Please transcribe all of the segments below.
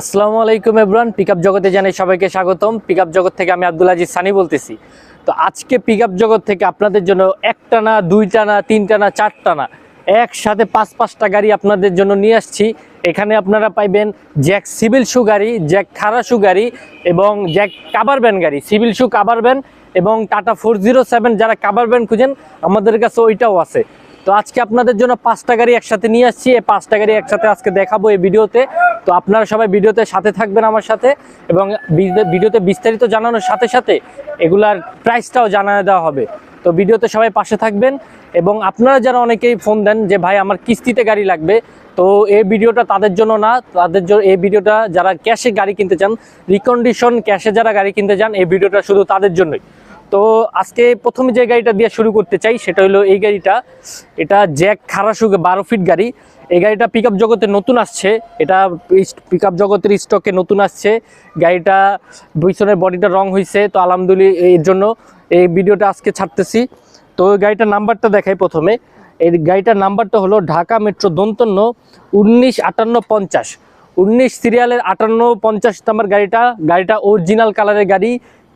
আসসালামু আলাইকুম everyone pickup জগতে জানাই সবাইকে স্বাগতম। পিকআপ জগৎ থেকে আমি আব্দুল আজিজ সানি বলতেছি। তো আজকে পিকআপ জগৎ থেকে আপনাদের জন্য একটা না, দুইটা না, তিনটা না, চারটা না, একসাথে পাঁচ, পাঁচটা গাড়ি আপনাদের জন্য নিয়ে আসছি। এখানে আপনারা পাইবেন জ্যাক সিভিল শু গাড়ি, জ্যাক খারা শু গাড়ি এবং জ্যাক কাবার ভ্যান গাড়ি। সিভিল শু কাবার ভ্যান এবং টাটা ফোর জিরো সেভেন যারা কাবার ভ্যান খুঁজেন, আমাদের কাছে ওইটাও আছে। তো আজকে আপনাদের জন্য পাঁচটা গাড়ি একসাথে নিয়ে আসছি। এই পাঁচটা গাড়ি একসাথে আজকে দেখাবো এই ভিডিওতে। তো আপনারা সবাই ভিডিওতে সাথে থাকবেন আমার সাথে এবং ভিডিওতে বিস্তারিত জানানোর সাথে সাথে এগুলার প্রাইসটাও জানিয়ে দেওয়া হবে। তো ভিডিওতে সবাই পাশে থাকবেন এবং আপনারা যারা অনেকেই ফোন দেন যে, ভাই, আমার কিস্তিতে গাড়ি লাগবে। তো এই ভিডিওটা তাদের জন্য না, তাদের জন্য এই ভিডিওটা যারা ক্যাশে গাড়ি কিনতে চান রিকন্ডিশন ক্যাশে যারা গাড়ি কিনতে চান, এই ভিডিওটা শুধু তাদের জন্যই। আজকে প্রথমে যে গাড়িটা দিয়ে শুরু করতে চাই, সেটা হলো এই গাড়িটা। এটা জ্যাক খারাসু বারো ফিট গাড়ি। এই গাড়িটা পিক জগতে নতুন আসছে। এটা পিক জগতের স্টকে নতুন আসছে। গাড়িটা পিছনের বডিটা রং হয়েছে তো আলহামদুলিল্লাহ এর জন্য এই ভিডিওটা আজকে ছাড়তেছি। তো গাড়িটার নাম্বারটা দেখাই প্রথমে। এই গাড়িটার নাম্বারটা হলো ঢাকা মেট্রো দন্তন্য উনিশ আটান্ন পঞ্চাশ। উনিশ সিরিয়ালের আটান্ন পঞ্চাশ নাম্বার গাড়িটা। গাড়িটা অরিজিনাল কালারের গাড়ি।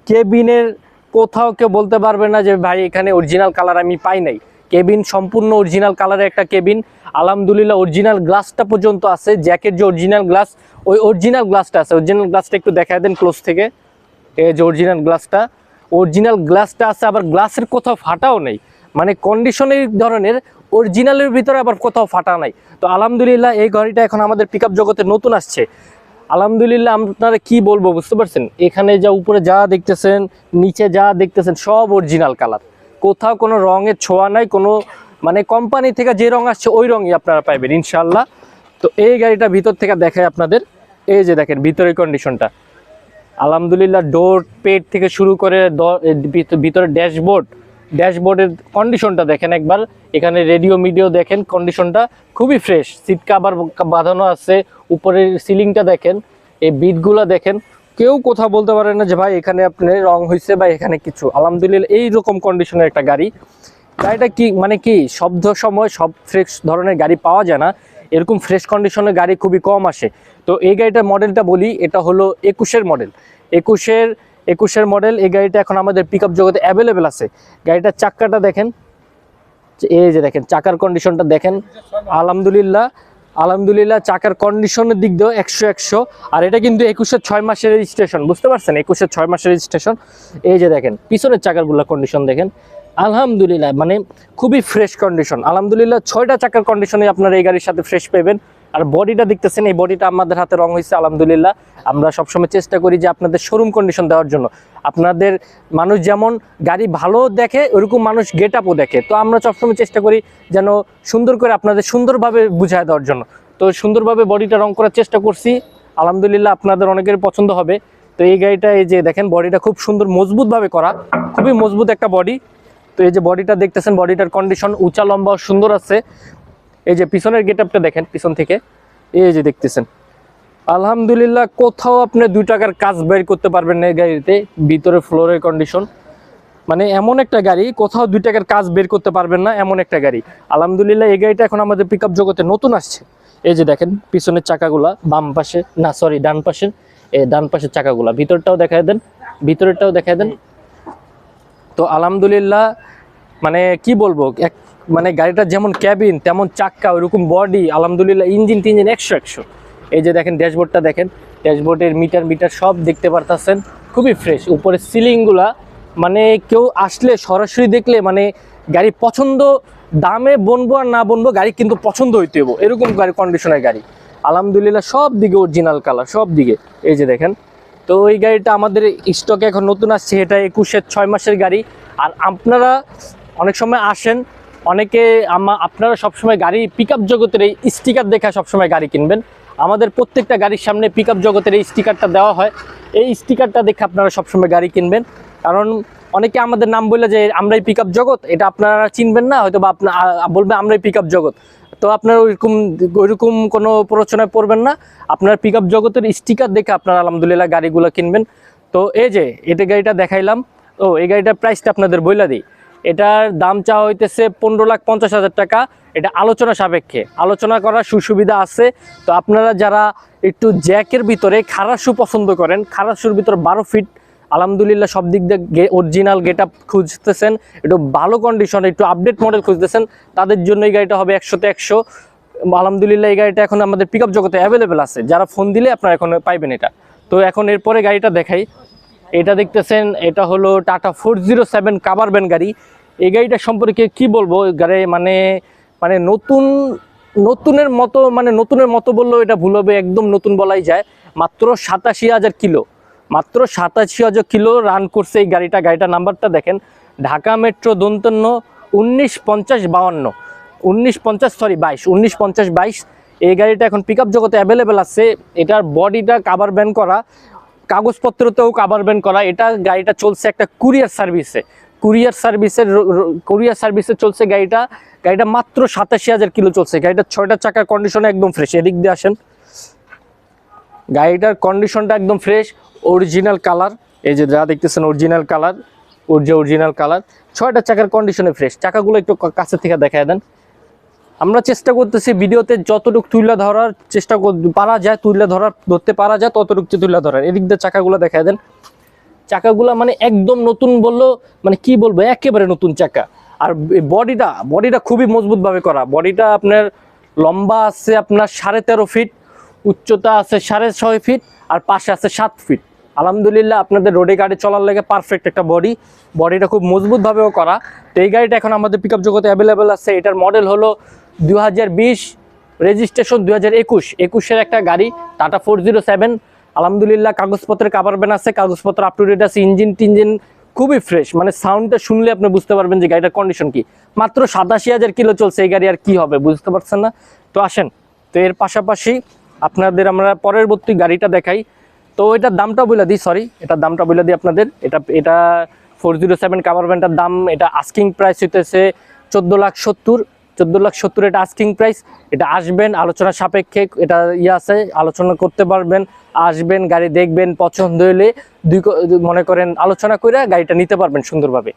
কেবিনের কোথাও কেউ বলতে পারবে না যে, ভাই, এখানে অরিজিনাল কালার আমি পাই নাই। কেবিন, সম্পূর্ণ অরিজিনাল কালারের একটা কেবিন। আলহামদুলিল্লাহ অরিজিনাল গ্লাসটা পর্যন্ত আছে। জ্যাকের যে অরিজিনাল গ্লাস ওই অরিজিনাল গ্লাসটা আছে। অরিজিনাল গ্লাসটা একটু দেখা দেন ক্লোজ থেকে। এই যে অরিজিনাল গ্লাসটা অরিজিনাল গ্লাসটা আছে, আবার গ্লাসের কোথাও ফাটাও নেই। মানে কন্ডিশনের ধরনের অরিজিনালের ভিতরে আবার কোথাও ফাটা নাই। তো আলহামদুলিল্লাহ, এই গাড়িটা এখন আমাদের পিক জগতে নতুন আসছে। আলহামদুলিল্লাহ, আপনারা কি বলব বুঝতে পারছেন? এখানে যা উপরে যা দেখতেছেন, নিচে যা দেখতেছেন, সব অরিজিনাল কালার কোথাও কোনো রঙের ছোঁয়া নাই, কোনো মানে কোম্পানি থেকে যে রং আসছে, ওই রঙই আপনারা পাইবেন ইনশাল্লাহ তো এই গাড়িটা ভিতর থেকে দেখায় আপনাদের। এই যে দেখেন, ভিতরের কন্ডিশনটা আলহামদুলিল্লাহ ডোর পেট থেকে শুরু করে ভিতরে ড্যাশবোর্ড ড্যাশবোর্ডের কন্ডিশনটা দেখেন একবার। এখানে রেডিও মিডিও দেখেন কন্ডিশনটা খুবই ফ্রেশ সিট কাভার বাঁধানো আছে, উপরের সিলিংটা দেখেন। এই বিটগুলো দেখেন। কেউ কোথাও বলতে পারে না যে, ভাই, এখানে আপনি রং হয়েছে বা এখানে কিছু। আলহামদুলিল্লাহ এই রকম কন্ডিশনের একটা গাড়ি। গাড়িটা কি মানে কি, শব্দ সময় সব ফ্রেশ ধরনের গাড়ি পাওয়া যায় না। এরকম ফ্রেশ কন্ডিশনের গাড়ি খুবই কম আসে। তো এই গাড়িটার মডেলটা বলি, এটা হলো একুশের মডেল একুশের একুশের মডেল এই গাড়িটা এখন আমাদের পিক জগতে অ্যাভেলেবেল আছে। গাড়িটার চাক্কাটা দেখেন। এই যে দেখেন, চাকার কন্ডিশনটা দেখেন। আলহামদুলিল্লাহ আলহামদুলিল্লাহ চাকার কন্ডিশনের দিক দিয়েও একশো একশো। আর এটা কিন্তু একুশের ছয় মাসের রেজিস্ট্রেশন বুঝতে পারছেন? একুশের ছয় মাসের রেজিস্ট্রেশন এই যে দেখেন, পিছনের চাকারগুলো কন্ডিশন দেখেন। আলহামদুলিল্লাহ মানে খুবই ফ্রেশ কন্ডিশন আলহামদুলিল্লাহ, ছয়টা চাকার কন্ডিশনে আপনারা এই গাড়ির সাথে ফ্রেশ পাবেন। আর বডিটা দেখতেছেন, এই বডিটা আমাদের হাতে রং হয়েছে আলহামদুলিল্লাহ। আমরা সবসময় চেষ্টা করি যে আপনাদের শোরুম কন্ডিশন দেওয়ার জন্য। আপনাদের মানুষ যেমন গাড়ি ভালো দেখে, ওরকম মানুষ গেট আপও দেখে। তো আমরা সবসময় চেষ্টা করি যেন সুন্দর করে আপনাদের সুন্দরভাবে বুঝায় দেওয়ার জন্য। তো সুন্দরভাবে বডিটা রং করার চেষ্টা করছি। আলহামদুলিল্লাহ আপনাদের অনেকের পছন্দ হবে। তো এই গাড়িটা, এই যে দেখেন বডিটা খুব সুন্দর, মজবুতভাবে করা। খুবই মজবুত একটা বডি তো এই যে বডিটা দেখতেছেন বডিটার কন্ডিশন উঁচা, লম্বা, সুন্দর আছে। এই যে পিছনের গেট আপটা দেখেন, পিছন থেকে। এই যে দেখতেছেন। আলহামদুলিল্লাহ, কোথাও আপনি দুই টাকার কাজ বের করতে পারবেন না এই গাড়িতে ভিতরে ফ্লোরের কন্ডিশন মানে এমন একটা গাড়ি, কোথাও দুই টাকার কাজ বের করতে পারবেন না এমন একটা গাড়ি। আলহামদুলিল্লাহ, এই গাড়িটা এখন আমাদের পিক জগতে নতুন আসছে। এই যে দেখেন, পিছনের চাকাগুলা, বাম পাশে, না সরি ডান পাশের, এই ডান পাশের চাকাগুলা। ভিতরটাও দেখায় দেন, ভিতরেরটাও দেখায় দেন। তো আলহামদুলিল্লাহ মানে কি বলব, এক মানে গাড়িটা যেমন ক্যাবিন তেমন চাক্কা, ওইরকম বডি আলহামদুলিল্লাহ ইঞ্জিন টিঞ্জিন একশো একশো। এই যে দেখেন, ড্যাশবোর্ডটা দেখেন, ড্যাশবোর্ডের মিটার মিটার সব দেখতে পারতেছেন, খুবই ফ্রেশ উপরে সিলিংগুলা মানে কেউ আসলে সরাসরি দেখলে মানে গাড়ি পছন্দ, দামে বনবো আর না বনবো, গাড়ি কিন্তু পছন্দ হইতে হব এরকম গাড়ি কন্ডিশনের গাড়ি। আলহামদুলিল্লাহ, সব দিকে অরিজিনাল কালার সব দিকে। এই যে দেখেন, তো ওই গাড়িটা আমাদের স্টকে এখন নতুন আসছে, এটা একুশের ছয় মাসের গাড়ি। আর আপনারা অনেক সময় আসেন অনেকে আমা আপনারা সবসময় গাড়ি পিক জগতের এই স্টিকার দেখা সবসময় গাড়ি কিনবেন। আমাদের প্রত্যেকটা গাড়ির সামনে পিক জগতের এই স্টিকারটা দেওয়া হয়। এই স্টিকারটা দেখে আপনারা সবসময় গাড়ি কিনবেন। কারণ অনেকে আমাদের নাম বললে যে, আমরাই পিক জগৎ? এটা আপনারা চিনবেন না হয়তো বা আপনার বলবে, আমরাই পিক জগৎ। তো আপনার ওইরকম ওইরকম কোনো প্ররোচনায় পড়বেন না। আপনার পিক জগতের স্টিকার দেখে আপনারা আলহামদুলিল্লাহ গাড়িগুলো কিনবেন। তো এই যে, এটা গাড়িটা দেখাইলাম। ও, এই গাড়িটার প্রাইসটা আপনাদের বইলা দিই। এটার দাম চাওয়া হইতেছে পনেরো লাখ পঞ্চাশ হাজার টাকা। এটা আলোচনা সাপেক্ষে। আলোচনা করার সুসুবিধা আছে। তো আপনারা যারা একটু জ্যাকের ভিতরে খারাসু পছন্দ করেন খারাসুর ভিতরে বারো ফিট, আলহামদুলিল্লাহ সব দিক দিয়ে অরিজিনাল গেট আপ খুঁজতেছেন, একটু ভালো কন্ডিশন একটু আপডেট মডেল খুঁজতেছেন, তাদের জন্য এই গাড়িটা হবে একশোতে একশো। আলহামদুলিল্লাহ এই গাড়িটা এখন আমাদের পিক জগতে অ্যাভেলেবেল আছে। যারা ফোন দিলে আপনারা এখন পাইবেন এটা। তো এখন এরপরে গাড়িটা দেখাই। এটা দেখতেছেন, এটা হলো Tata four zero seven cover van গাড়ি। এই গাড়িটা সম্পর্কে কি বলব? গাড়ি মানে মানে নতুন, নতুনের মতো মানে নতুনের মতো বললেও এটা ভুল হবে, একদম নতুন বলাই যায়। মাত্র সাতাশি হাজার কিলো। মাত্র সাতাশি হাজার কিলো রান করছে এই গাড়িটা। গাড়িটার নাম্বারটা দেখেন, ঢাকা মেট্রো দন্তন্য উনিশ পঞ্চাশ বাউান্ন। উনিশ পঞ্চাশ সরি বাইশ। উনিশ পঞ্চাশ, বাইশ। এই গাড়িটা এখন পিক জগতে অ্যাভেলেবেল আছে। এটার বডিটা কাভার ব্যান করা। কাগজপত্রতেও কাভার ব্যান করা, এটা গাড়িটা চলছে একটা কুরিয়ার সার্ভিসে কুরিয়ার সার্ভিসের কুরিয়ার সার্ভিসে চলছে গাড়িটা গাড়িটা মাত্র সাতাশি হাজার কিলো চলছে। গাড়িটা ছয়টা চাকার কন্ডিশনে একদম ফ্রেশ এদিক দিয়ে আসেন। গাড়িটার কন্ডিশনটা একদম ফ্রেশ অরিজিনাল কালার এই যে যা দেখতেছেন অরিজিনাল কালার ওর যে অরিজিনাল কালার ছয়টা চাকার কন্ডিশনে ফ্রেশ চাকাগুলো একটু কাছে থেকে দেখায় দেন। আমরা চেষ্টা করতেছি ভিডিওতে যতটুকু তুলে ধরার চেষ্টা পারা যায়, তুলে ধরার, ধরতে পারা যায়, ততটুকু তুলে ধরার। এদিক দিয়ে চাকাগুলো দেখায় দেন। চাকাগুলো মানে একদম নতুন বলল মানে কি বলব, একেবারে নতুন চাকা। আর বডিটা বডিটা খুবই মজবুতভাবে করা। বডিটা আপনার লম্বা আছে আপনার সাড়ে তেরো ফিট, উচ্চতা আছে সাড়ে ছয় ফিট, আর পাশে আছে সাত ফিট। আলহামদুলিল্লাহ আপনাদের রোডে গাড়ি চলার লেগে পারফেক্ট একটা বডি। বডিটা খুব মজবুতভাবেও করা। তো এই গাড়িটা এখন আমাদের পিক জগতে অ্যাভেলেবেল আছে। এটার মডেল হলো দু হাজার বিশ রেজিস্ট্রেশন দু হাজার একুশ। একুশের একটা গাড়ি টাটা ফোর জিরো সেভেন আলহামদুলিল্লাহ, কাগজপত্রের কাবার ব্যান আছে, কাগজপত্র আপ টু ডেট আছে ইঞ্জিন টিঞ্জিন খুবই ফ্রেশ মানে সাউন্ডটা শুনলে আপনি বুঝতে পারবেন যে গাড়িটার কন্ডিশন কি। মাত্র সাতাশি হাজার কিলো চলছে এই গাড়ি, আর কি হবে বুঝতে পারছেন না? তো আসেন, তো এর পাশাপাশি আপনাদের আমরা পরবর্তী গাড়িটা দেখাই। তো এটার দামটা বলে দিই সরি এটার দামটা বলে দিই আপনাদের। এটা এটা ফোর জিরো সেভেন কাভার ব্যান্ডটার দাম, এটা আস্কিং প্রাইস হইতেছে চোদ্দ লাখ সত্তর। চোদ্দ লাখ সত্তর, এটা আস্কিং প্রাইস এটা আসবেন, আলোচনা সাপেক্ষে এটা ইয়ে আছে, আলোচনা করতে পারবেন, আসবেন, গাড়ি দেখবেন, পছন্দ হলে দুই মনে করেন আলোচনা করে গাড়িটা নিতে পারবেন সুন্দরভাবে।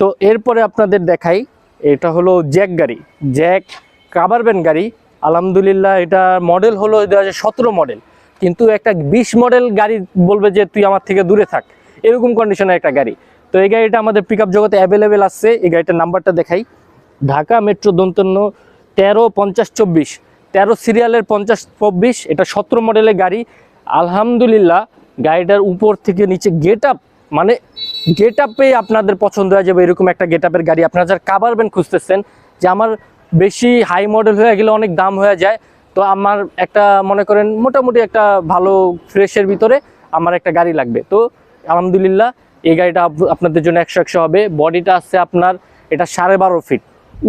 তো এরপরে আপনাদের দেখাই, এটা হলো জ্যাক গাড়ি। জ্যাক কাভার ভ্যান গাড়ি, আলহামদুলিল্লাহ এটা মডেল হলো দু হাজার সতেরো মডেল কিন্তু একটা বিশ মডেল গাড়ি বলবে যে তুই আমার থেকে দূরে থাক। এরকম কন্ডিশনের একটা গাড়ি। তো এই গাড়িটা আমাদের পিক জগতে অ্যাভেলেবেল আছে, এই গাড়িটার নাম্বারটা দেখাই। ঢাকা, মেট্রো, দন্তন্য, তেরো, পঞ্চাশ, চব্বিশ। তেরো সিরিয়ালের পঞ্চাশ, চব্বিশ, এটা সতেরো মডেলের গাড়ি। আলহামদুলিল্লাহ, গাড়িটার উপর থেকে নিচে গেট আপ মানে গেট আপে আপনাদের পছন্দ হয়ে যাবে, এরকম একটা গেট আপের গাড়ি। আপনারা যারা কাবার ব্যান খুঁজতেছেন, যে আমার বেশি হাই মডেল হয়ে গেলে অনেক দাম হয়ে যায়, তো আমার একটা মনে করেন মোটামুটি একটা ভালো ফ্রেশের ভিতরে আমার একটা গাড়ি লাগবে। তো আলহামদুলিল্লাহ, এই গাড়িটা আপ- আপনাদের জন্য একশো একশো হবে। বডিটা আছে আপনার, এটা সাড়ে বারো ফিট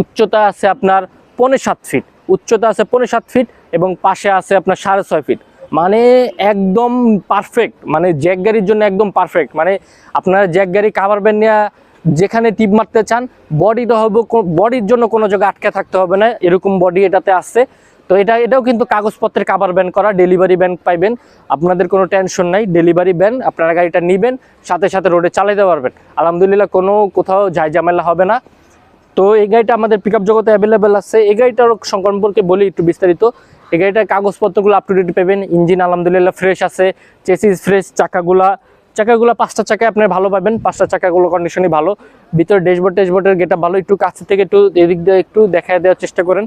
উচ্চতা আছে আপনার পৌনে সাত ফিট উচ্চতা আছে পৌনে সাত ফিট এবং পাশে আছে আপনার সাড়ে ছয় ফিট মানে একদম পারফেক্ট মানে জ্যাক গাড়ির জন্য একদম পারফেক্ট মানে আপনারা জ্যাক গাড়ি কাভার ব্যান নিয়ে যেখানে টিপ মারতে চান বডিটা হবে বডির জন্য কোনো জায়গায় আটকে থাকতে হবে না, এরকম বডি এটাতে আসছে তো এটা, এটাও কিন্তু কাগজপত্রের কাভার ব্যান করা ডেলিভারি ব্যান পাইবেন। আপনাদের কোনো টেনশন নাই ডেলিভারি ব্যান আপনারা গাড়িটা নেবেন, সাথে সাথে রোডে চালাইতে পারবেন। আলহামদুলিল্লাহ কোনো কোথাও ঝামেলা হবে না। তো এই গাড়িটা আমাদের পিক আপ জগতে অ্যাভেলেবেল আছে। এই গাড়িটার সম্পর্কে বলি একটু বিস্তারিত। এই গাড়িটার কাগজপত্রগুলো আপ টু ডেট পাবেন। ইঞ্জিন আলহামদুলিল্লাহ ফ্রেশ আছে। চেসিস ফ্রেশ চাকাগুলা, চাকাগুলো পাঁচটা চাকায় আপনি ভালো পাবেন। পাঁচটা চাকাগুলো কন্ডিশনই ভালো। ভিতরে ড্যাশবোর্ড ড্যাশবোর্ডের গেটা ভালো। একটু কাছে থেকে একটু এদিক দিয়ে একটু দেখায় দেওয়ার চেষ্টা করেন।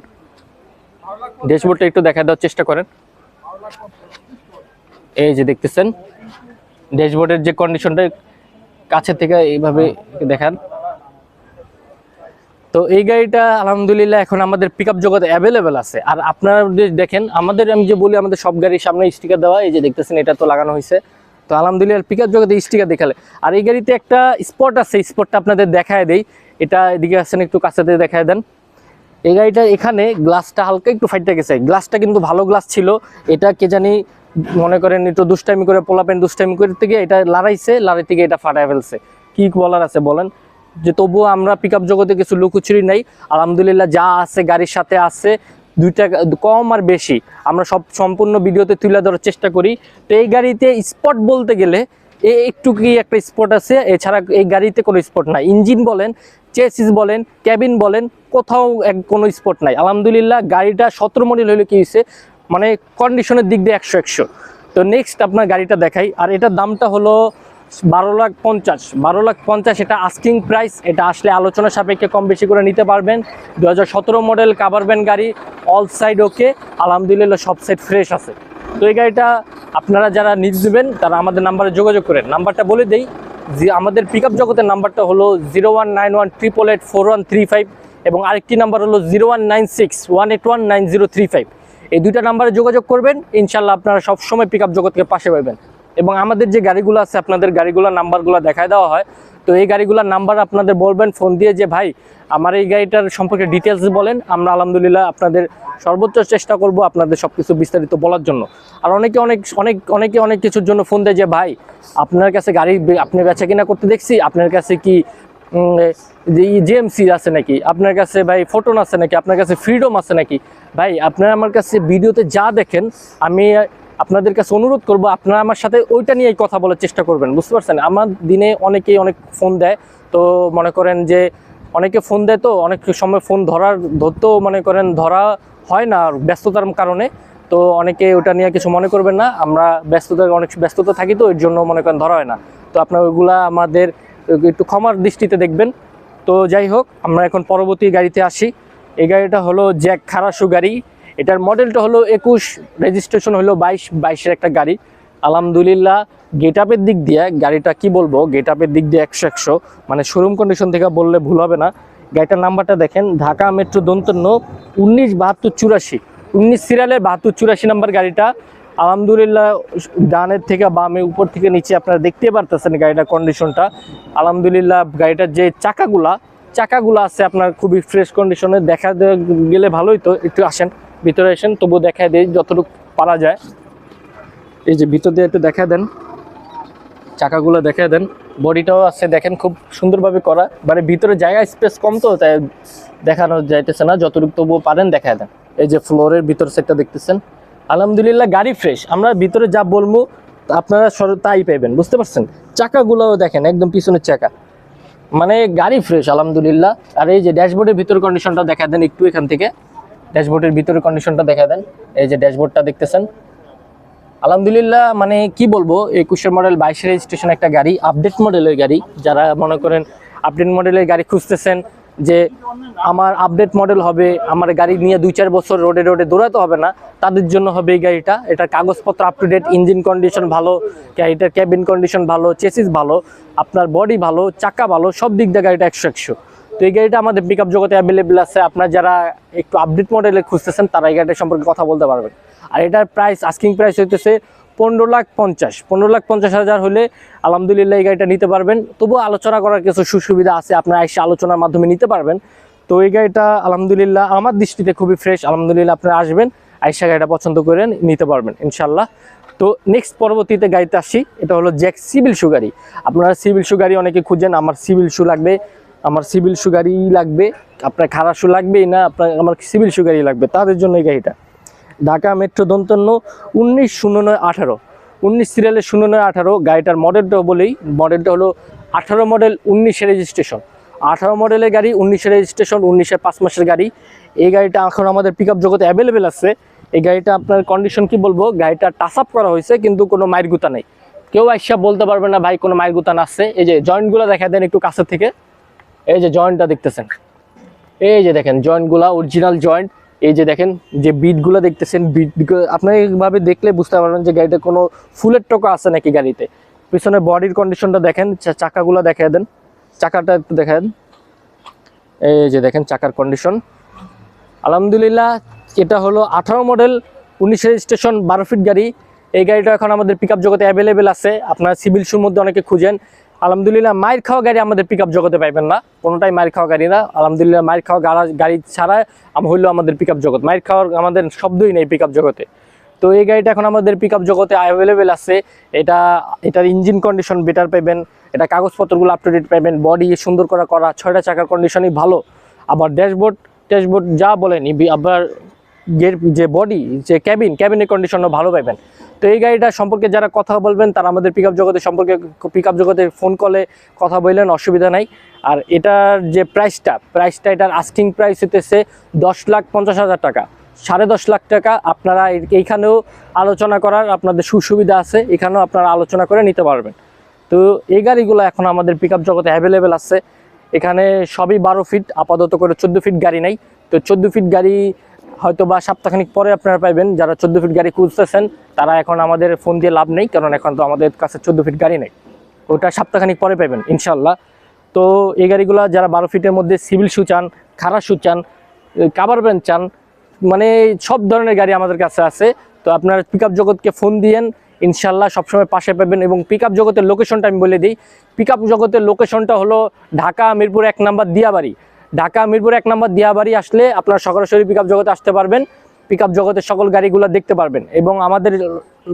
ড্যাশবোর্ডটা একটু দেখা দেওয়ার চেষ্টা করেন। এই যে দেখতেছেন। ড্যাশবোর্ডের যে কন্ডিশনটা কাছে থেকে এইভাবে দেখান। তো এই গাড়িটা, আলহামদুলিল্লাহ, এখন আমাদের পিক আপ জগতে অ্যাভেলেবেল আছে। আর আপনারা দেখেন, আমাদের, আমি যে বলি, আমাদের সব গাড়ির সামনে স্টিকার দেওয়া, এই যে দেখতেছেন, এটা তো লাগানো হয়েছে। তো আলহামদুলিল্লাহ পিক আপ জগতে স্টিকার দেখালে। আর এই গাড়িতে একটা স্পট আছে স্পটটা আপনাদের দেখায় দেই। এটা এদিকে আসছেন একটু কাছে দিয়ে দেখায় দেন। এই গাড়িটা এখানে গ্লাসটা হালকা একটু ফাইটে গেছে। গ্লাসটা কিন্তু ভালো গ্লাস ছিল। এটা কে জানি, মনে করেন, একটু দুষ্টামি করে, পোলাপেন দুষ্টামি করতে গিয়ে এটা লড়াইছে লড়াই থেকে এটা ফাটায় ফেলছে। কি বলার আছে বলেন? যে তবুও আমরা পিক জগতে কিছু লুকোচুরি নেই। আলহামদুলিল্লাহ যা আছে, গাড়ির সাথে আছে, দুইটা কম আর বেশি। আমরা সব সম্পূর্ণ ভিডিওতে তুলে ধরার চেষ্টা করি। তো এই গাড়িতে স্পট বলতে গেলে, এ একটু কি একটা স্পট আছে। এছাড়া এই গাড়িতে কোনো স্পট নাই। ইঞ্জিন বলেন চেসিস বলেন ক্যাবিন বলেন, কোথাও এক কোনো স্পট নাই। আলহামদুলিল্লাহ গাড়িটা সতেরো মডেল হলে কি হয়েছে মানে কন্ডিশনের দিক দিয়ে একশো একশো। তো নেক্সট আপনার গাড়িটা দেখাই। আর এটার দামটা হলো বারো লাখ পঞ্চাশ, বারো লাখ পঞ্চাশ এটা আস্কিং প্রাইস এটা আসলে আলোচনা সাপেক্ষে কম বেশি করে নিতে পারবেন। দু হাজার সতেরো মডেল কাভার ভ্যান গাড়ি অল সাইড ওকে আলহামদুলিল্লাহ সব সাইড ফ্রেশ আছে। তো এই গাড়িটা আপনারা যারা নিজ দেবেন তারা আমাদের নাম্বারে যোগাযোগ করেন। নাম্বারটা বলে দেই, যে আমাদের পিক জগতের নাম্বারটা হলো zero one nine one triple eight four one three five এবং আরেকটি নাম্বার হলো zero one nine six one eight one nine zero three five এই দুইটা নাম্বারে যোগাযোগ করবেন, ইনশাল্লাহ আপনারা সবসময় পিক আপ জগৎকে পাশে পাবেন। এবং আমাদের যে গাড়িগুলো আছে, আপনাদের গাড়িগুলোর নাম্বারগুলো দেখায় দেওয়া হয়। তো এই গাড়িগুলোর নাম্বার আপনাদের বলবেন, ফোন দিয়ে যে, ভাই, আমার এই গাড়িটার সম্পর্কে ডিটেলস বলেন, আমরা আলহামদুলিল্লাহ আপনাদের সর্বোচ্চ চেষ্টা করব আপনাদের সব কিছু বিস্তারিত বলার জন্য। আর অনেকে অনেক অনেক, অনেকে অনেক কিছুর জন্য ফোন দেয় যে, ভাই, আপনার কাছে গাড়ি আপনি বেচা কিনা করতে দেখছি, আপনার কাছে কি জিএমসি আছে নাকি, আপনার কাছে ভাই ফোটন আছে নাকি, আপনার কাছে ফ্রিডম আছে নাকি? ভাই, আপনারা আমার কাছে ভিডিওতে যা দেখেন, আমি আপনাদের কাছে অনুরোধ করব, আপনারা আমার সাথে ওইটা নিয়েই কথা বলার চেষ্টা করবেন, বুঝতে পারছেন? আমার দিনে অনেকেই অনেক ফোন দেয়, তো মনে করেন যে অনেকে ফোন দেয় তো, অনেক সময় ফোন ধরার, ধরতেও মনে করেন ধরা হয় না ব্যস্ততার কারণে, তো অনেকে ওটা নিয়ে কিছু মনে করবেন না, আমরা ব্যস্ততা অনেক ব্যস্ততা থাকি তো এর জন্য মনে করেন ধরা হয় না। তো আপনার ওইগুলা আমাদের একটু ক্ষমার দৃষ্টিতে দেখবেন। তো যাই হোক, আমরা এখন পরবর্তী গাড়িতে আসি। এই গাড়িটা হলো জ্যাক খারাসু গাড়ি। এটার মডেলটা হলো একুশ রেজিস্ট্রেশন হলো বাইশ, বাইশের একটা গাড়ি। আলহামদুলিল্লাহ গেট আপের দিক দিয়ে গাড়িটা কি বলব গেট আপের দিক দিয়ে একশো একশো। মানে শোরুম কন্ডিশন থেকে বললে ভুল হবে না। গাড়িটার নাম্বারটা দেখেন, ঢাকা মেট্রো দন্তন্য উনিশ বাহাত্তর চুরাশি। উনিশ সিরিয়ালের বাহাত্তর চুরাশি নাম্বার গাড়িটা। আলহামদুলিল্লাহ, ডানের থেকে বামে, উপর থেকে নিচে আপনারা দেখতে পারতেছেন গাড়িটার কন্ডিশনটা আলহামদুলিল্লাহ, গাড়িটার যে চাকাগুলা, চাকাগুলো আছে আপনার খুবই ফ্রেশ কন্ডিশনে দেখা গেলে ভালোই তো, একটু আসেন। ভিতরে আসেন তবু দেখা দেয় যতটুকু পারা যায়। এই যে ভিতর দিয়ে একটু দেখা দেন, চাকাগুলো দেখা দেন। বডিটাও আছে, দেখেন খুব সুন্দরভাবে করা। মানে ভিতরে জায়গা স্পেস কম তো, তাই দেখানো যাইতেছে না, যতটুকু তবুও পারেন দেখা দেন। এই যে ফ্লোরের ভিতর সেটটা দেখতেছেন। আলহামদুলিল্লাহ, গাড়ি ফ্রেশ আমরা ভিতরে যা বলব, আপনারা তাই পাইবেন, বুঝতে পারছেন? চাকাগুলোও দেখেন, একদম পিছনের চাকা। মানে গাড়ি ফ্রেশ আলহামদুলিল্লাহ। আর এই যে ড্যাশবোর্ডের ভিতর কন্ডিশনটা দেখা দেন একটু এখান থেকে। ড্যাশবোর্ডের ভিতরে কন্ডিশনটা দেখা দেন। এই যে ড্যাশবোর্ডটা দেখতেছেন। আলহামদুলিল্লাহ মানে কি বলব একুশের মডেল বাইশের রেজিস্ট্রেশন একটা গাড়ি আপডেট মডেলের গাড়ি। যারা মনে করেন আপডেট মডেলের গাড়ি খুঁজতেছেন যে আমার আপডেট মডেল হবে, আমার গাড়ি নিয়ে দুই চার বছর রোডে রোডে দৌড়াতে হবে না, তাদের জন্য হবে এই গাড়িটা। এটার কাগজপত্র up to date engine condition ভালো গাড়িটার ক্যাবিন কন্ডিশন ভালো চেসিস ভালো, আপনার বডি ভালো, চাকা ভালো, সব দিক দিয়ে গাড়িটা একশো একশো। তো এই গাড়িটা আমাদের পিক জগতে অ্যাভেলেবেল আছে। আপনার যারা একটু আপডেট মডেলে খুঁজতেছেন, তারা এই গাড়িটা সম্পর্কে কথা বলতে পারবেন। আর এটার প্রাইস আস্কিং প্রাইস হইতেছে পনেরো লাখ পঞ্চাশ। পনেরো লাখ পঞ্চাশ হাজার হলে আলহামদুলিল্লাহ এই গাড়িটা নিতে পারবেন। তবুও আলোচনা করার কিছু সুসুবিধা আছে, আপনারা এসে আলোচনার মাধ্যমে নিতে পারবেন। তো এই গাড়িটা আলহামদুলিল্লাহ আমার দৃষ্টিতে খুবই ফ্রেশ আলহামদুলিল্লাহ আপনারা আসবেন আইসা গাড়িটা পছন্দ করে নিতে পারবেন ইনশাল্লাহ তো নেক্সট পরবর্তীতে গাড়িতে আসি, এটা হলো জ্যাক সিভিল শু গাড়ি। আপনারা সিভিল শু গাড়ি অনেকে খুঁজেন, আমার সিভিল শু লাগবে। আমার সিভিল গাড়ি লাগবে, আপনার খারাপ শু লাগবেই না, আপনার, আমার সিভিল গাড়ি লাগবে, তাদের জন্য এই গাড়িটা। ঢাকা মেট্রো দন্তন্য উনিশ শূন্য নয় আঠারো, উনিশ সিরিয়ালের শূন্য নয় আঠারো, গাড়িটার মডেলটা বলেই মডেলটা হলো আঠারো মডেল উনিশের রেজিস্ট্রেশন আঠারো মডেলের গাড়ি, উনিশের রেজিস্ট্রেশন উনিশের পাঁচ মাসের গাড়ি। এই গাড়িটা এখন আমাদের পিক আপ জগতে অ্যাভেলেবেল আছে। এই গাড়িটা আপনার কন্ডিশন কি বলব? গাড়িটা টাচ আপ করা হয়েছে, কিন্তু কোনো মায়ের গুতা নেই। কেউ আইসা বলতে পারবে না, ভাই, কোনো মায়ের গুতান আছে। এই যে জয়েন্টগুলো দেখা দেন একটু কাছে থেকে। এই যে জয়েন্টটা দেখতেছেন। এই যে দেখেন জয়েন্টগুলা অরিজিনাল জয়েন্ট এই যে দেখেন, যে বিটগুলো দেখতেছেন বিট আপনার এইভাবে দেখলে বুঝতে পারবেন যে গাড়িতে কোনো ফুলের টোকা আছে নাকি গাড়িতে। পিছনে বডির কন্ডিশনটা দেখেন চাকাগুলো দেখা দেন। চাকাটা একটু দেখেন এই যে দেখেন, চাকার কন্ডিশন আলহামদুলিল্লাহ, এটা হলো আঠারো মডেল উনিশ রেজিস্ট্রেশন বারো ফিট গাড়ি। এই গাড়িটা এখন আমাদের পিক জগতে অ্যাভেলেবেল আছে। আপনার সিভিল শুর মধ্যে অনেকে খুঁজেন। আলহামদুলিল্লাহ, মায়ের খাওয়া গাড়ি আমাদের পিক জগতে পাইবেন না। কোনোটাই মায়ের খাওয়া গাড়ি না। আলহামদুলিল্লাহ, মায়ের খাওয়া গাড়া ছাড়া আম হইল আমাদের পিক জগৎ। মায়ের খাওয়ার আমাদের শব্দই নেই পিক জগতে। তো এই গাড়িটা এখন আমাদের পিক জগতে অ্যাভেলেবেল আছে। এটা এটার ইঞ্জিন কন্ডিশন বেটার পাইবেন। এটা কাগজপত্রগুলো আপ টু ডেট পাইবেন। বডি সুন্দর করা করা। ছয়টা চাকার কন্ডিশনই ভালো। আবার ড্যাশবোর্ড ড্যাশবোর্ড যা বলেনি, আবার গের যে বডি যে ক্যাবিন ক্যাবিনের কন্ডিশনও ভালো পাইবেন। তো এই গাড়িটা সম্পর্কে যারা কথা বলবেন, তারা আমাদের পিক আপ জগতের সম্পর্কে পিক আপ জগতের ফোন কলে কথা বললেন, অসুবিধা নাই। আর এটার যে প্রাইসটা প্রাইসটা এটার আস্কিং প্রাইস হতেছে দশ লাখ পঞ্চাশ হাজার টাকা। সাড়ে দশ লাখ টাকা আপনারা এই- এইখানেও আলোচনা করার আপনাদের সুসুবিধা আছে, এখানেও আপনারা আলোচনা করে নিতে পারবেন। তো এই গাড়িগুলো এখন আমাদের পিক জগতে অ্যাভেলেবেল আছে। এখানে সবই বারো ফিট আপাতত করে চোদ্দ ফিট গাড়ি নাই। তো চোদ্দ ফিট গাড়ি হয়তো বা সপ্তাহখানিক পরে আপনারা পাইবেন। যারা চোদ্দ ফিট গাড়ি খুঁজতেছেন, তারা এখন আমাদের ফোন দিয়ে লাভ নেই, কারণ এখন তো আমাদের কাছে চোদ্দ ফিট গাড়ি নেই। ওটা সপ্তাহখানিক পরে পাবেন ইনশাল্লাহ তো এই গাড়িগুলো যারা বারো ফিটের মধ্যে সিভিল শু চান খারা শু চান কাবার ব্যান চান মানে সব ধরনের গাড়ি আমাদের কাছে আছে। তো আপনারা পিক জগৎকে ফোন দিয়েন ইনশাল্লাহ সবসময় পাশে পাবেন এবং পিক আপ জগতের লোকেশনটা আমি বলে দিই। পিক আপ জগতের লোকেশনটা হলো ঢাকা, মিরপুর এক নাম্বার দিয়াবাড়ি। ঢাকা, মিরপুর এক নম্বর দিয়াবাড়ি আসলে আপনারা সরাসরি পিক জগতে আসতে পারবেন। পিক জগতের সকল গাড়িগুলো দেখতে পারবেন এবং আমাদের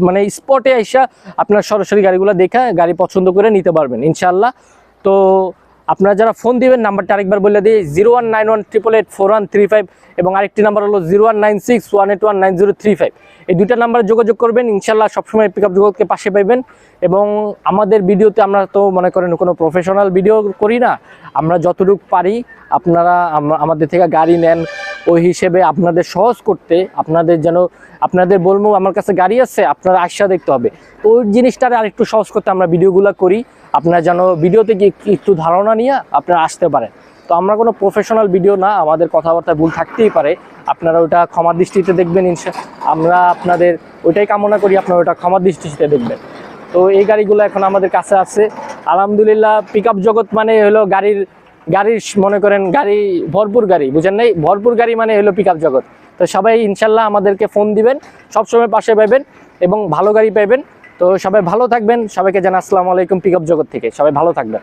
মানে স্পটে আইসা আপনার সরাসরি গাড়িগুলো দেখে গাড়ি পছন্দ করে নিতে পারবেন ইনশাল্লাহ তো আপনারা যারা ফোন দিবেন, নাম্বারটা আরেকবার বলে দিই, zero one nine one, triple eight, four one three five এবং আরেকটি নাম্বার হলো zero one nine six, one eight one nine zero three five. এই দুইটা নাম্বারে যোগাযোগ করবেন, ইনশাল্লাহ সবসময় পিক আপ জগৎকে পাশে পাইবেন এবং আমাদের ভিডিওতে আমরা তো মনে করেন কোনো প্রফেশনাল ভিডিও করি না। আমরা যতটুকু পারি, আপনারা আমাদের থেকে গাড়ি নেন ওই হিসেবে আপনাদের সহজ করতে, আপনাদের যেন, আপনাদের বলব আমার কাছে গাড়ি আছে, আপনারা আশা দেখতে হবে। তো ওই জিনিসটার আর একটু সহজ করতে আমরা ভিডিওগুলো করি, আপনারা যেন ভিডিওতে গিয়ে কি- একটু ধারণা নিয়ে আপনারা আসতে পারেন। তো আমরা কোনো প্রফেশনাল ভিডিও না, আমাদের কথাবার্তা ভুল থাকতেই পারে। আপনারা ওটা ক্ষমা দৃষ্টিতে দেখবেন ইনশা, আমরা আপনাদের ওইটাই কামনা করি, আপনারা ওটা ক্ষমা দৃষ্টিতে দেখবেন। তো এই গাড়িগুলো এখন আমাদের কাছে আছে। আলহামদুলিল্লাহ পিক জগৎ মানে হলো গাড়ির গাড়ির মনে করেন গাড়ি, ভরপুর গাড়ি, বুঝেন নাই? ভরপুর গাড়ি মানে হলো পিক জগৎ। তো সবাই ইনশাল্লাহ আমাদেরকে ফোন দিবেন, সবসময় পাশে পাইবেন এবং ভালো গাড়ি পাইবেন। তো সবাই ভালো থাকবেন, সবাইকে জানা আসসালামু আলাইকুম পিক জগৎ থেকে। সবাই ভালো থাকবেন।